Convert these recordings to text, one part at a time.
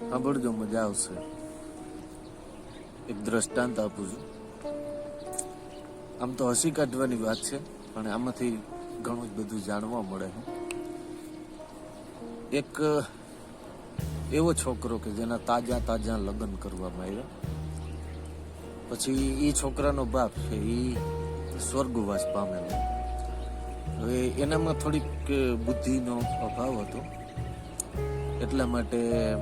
સાંભળજો મજા આવશે. એક દ્રષ્ટાંત આપું છું. આમ તો હસી કાઢવાની વાત છે, પણ આમાંથી ઘણું જ બધું જાણવા મળે છે. એક એવો છોકરો કે જેના તાજા તાજા લગ્ન કરવામાં આવ્યા. પછી એ છોકરાનો બાપ છે એ સ્વર્ગવાસ પામેલો. હવે એનામાં થોડીક બુદ્ધિનો અભાવ હતો. એટલા માટે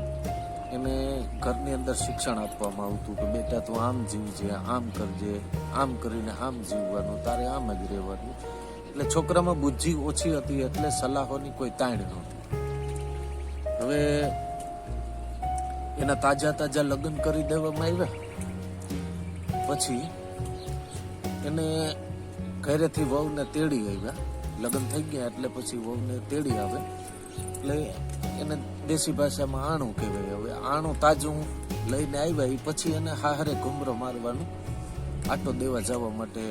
એને ઘરની અંદર શિક્ષણ આપવામાં આવતું કે બેટા તું આમ જીવજે, આમ કરજે, આમ કરીને આમ જીવવાનું, તારે આમ જ રહેવાનું. એટલે છોકરામાં બુદ્ધિ ઓછી હતી એટલે સલાહોની કોઈ તાણ નહોતી. હવે એના તાજા તાજા લગ્ન કરી દેવામાં આવ્યા. પછી એને ઘરેથી વહુને તેડી આવ્યા. લગ્ન થઈ ગયા એટલે પછી વહુને તેડી આવે. એટલે એને દેશી ભાષામાં આણું કહેવાય. હવે આણું તાજું લઈને આવ્યા એ પછી એને હારે ઘુમરો મારવાનું, આટો દેવા જવા માટે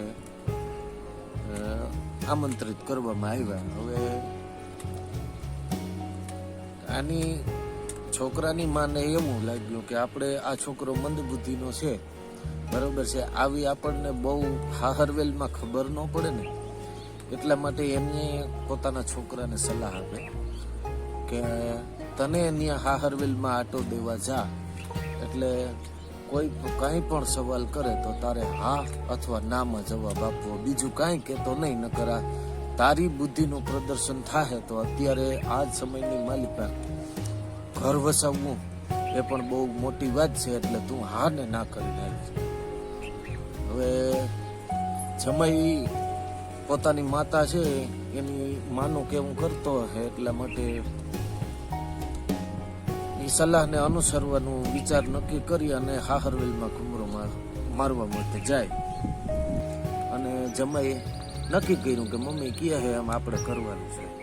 આમંત્રિત કરવામાં આવ્યા. હવે આની છોકરાની માને એવું લાગ્યું કે આપણે આ છોકરો મંદબુદ્ધિનો છે. બરોબર છે. આવી આપણને બહુ હાહરવેલમાં ખબર ન પડે ને. એટલા માટે એમને પોતાના છોકરાને સલાહ આપે. કે તને ત્યાં હાહરવેલમાં આટો દેવા જા. એટલે કોઈ કાંઈ પણ સવાલ કરે તો તારે હા અથવા નામાં જવાબ આપવો. બીજું કાંઈ કહેતો નહીં ન કરા તારી બુદ્ધિનું પ્રદર્શન થાય તો અત્યારે આ જ સમયની માલિકા ઘર વસાવવું એ પણ બહુ મોટી વાત છે, એટલે તું હા ને ના કરીને આવી હવે જમાઈ પોતાની માતા છે, એની માનું કેવું કરતો હે એટલા માટે એ સલાહને અનુસરવાનું વિચાર નક્કી કરી અને હાહરવેલમાં ઘુમરો માર- મારવા માટે જાય. અને જમાઈ નક્કી કર્યું કે, મમ્મી કહે છે એમ આપણે કરવાનું છે.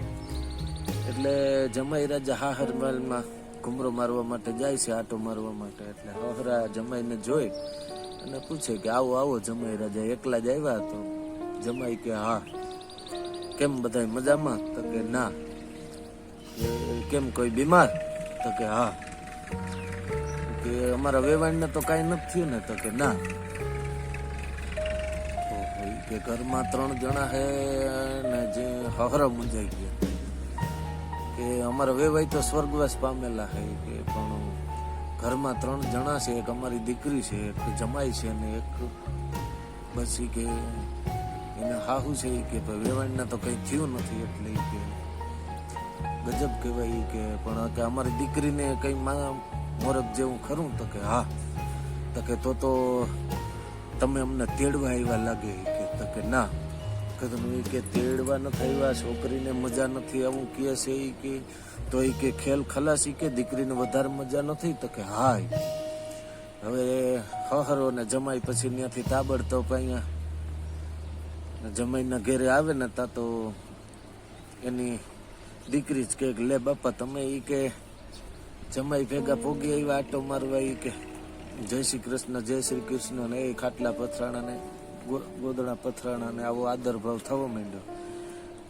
એટલે જમાઈ રાજા હાહરવેલમાં ઘુમરો મારવા માટે જાય છે, આટો મારવા માટે. એટલે હહરા જમાઈને જોઈ અને પૂછે કે, આવો આવો જમાઈ રાજા, એકલા જ આવ્યા તો? જમાઈ કે, હા. કેમ બધા મજામાં? તો કે, ના. કેમ કોઈ બીમાર? તો કે, હા. કે અમારા વેવાણને તો કાંઈ નથી થયું ને તો કે, ના. કે ઘરમાં ત્રણ જણા હે ને જે હહરા મુંજાઈ ગયા. કે અમારા વેવાઈ તો સ્વર્ગવાસ પામેલા હે કે પણ ઘરમાં ત્રણ જણા છે, એક અમારી દીકરી છે, એક જમાઈ છે ને એક બસ કે એને હાહુ છે કે વેવાણ વેવાણને તો કંઈ થયું નથી એટલે કે ગજબ કહેવાય કે, પણ કે અમારી દીકરીને કઈ મોરબ જેવું ખરું તો કે હા. તો કે તો તો તમે અમને તેડવા આવ્યા લાગે કે, તો કે ના. કે તમે કે તેડવા નથી આવ્યા, છોકરીને મજા નથી, આવું કહે છે એ કે. તો એ કે ખેલ ખલાસી કે, દીકરીને વધારે મજા નથી, તો કે હા હવે હહરો ને જમાઈ પછી ત્યાંથી તાબડતોબ અહીંયા જમાઈના ઘેરે આવે ને તા તો એની દીકરી જ કે, લે બાપા, તમે ઈ કે, જમાઈ ભેગા પોગી આવ્યા, આટો મારવા ઈ કે, જય શ્રી કૃષ્ણ, જય શ્રી કૃષ્ણ ને એ ખાટલા પથરાણા ને ગોદડા પથરાણા ને આવો આદર ભાવ થવા માંડ્યો.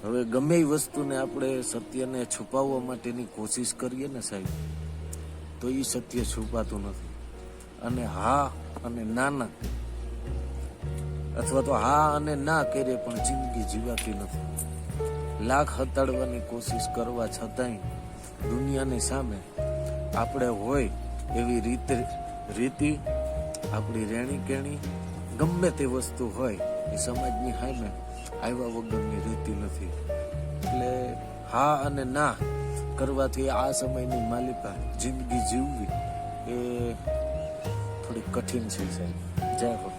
હવે ગમે એ વસ્તુને આપણે સત્યને છુપાવવા માટેની કોશિશ કરીએ ને સાહેબ, તો એ સત્ય છુપાતું નથી. અને હા અને ના ના, અથવા તો હા અને ના કરીએ પણ જિંદગી જીવાતી નથી. લાખ હતાડવાની કોશિશ કરવા છતાંય દુનિયાની સામે આપણે હોય એવી રીતે રીતિ, આપણી રેણી કેણી ગમે તે વસ્તુ હોય એ સમાજની સામે આવ્યા વગરની રીતિ નથી. એટલે હા અને ના કરવાથી આ સમયની માલિકા જિંદગી જીવવી એ થોડી કઠિન છે સાહેબ. જય હો.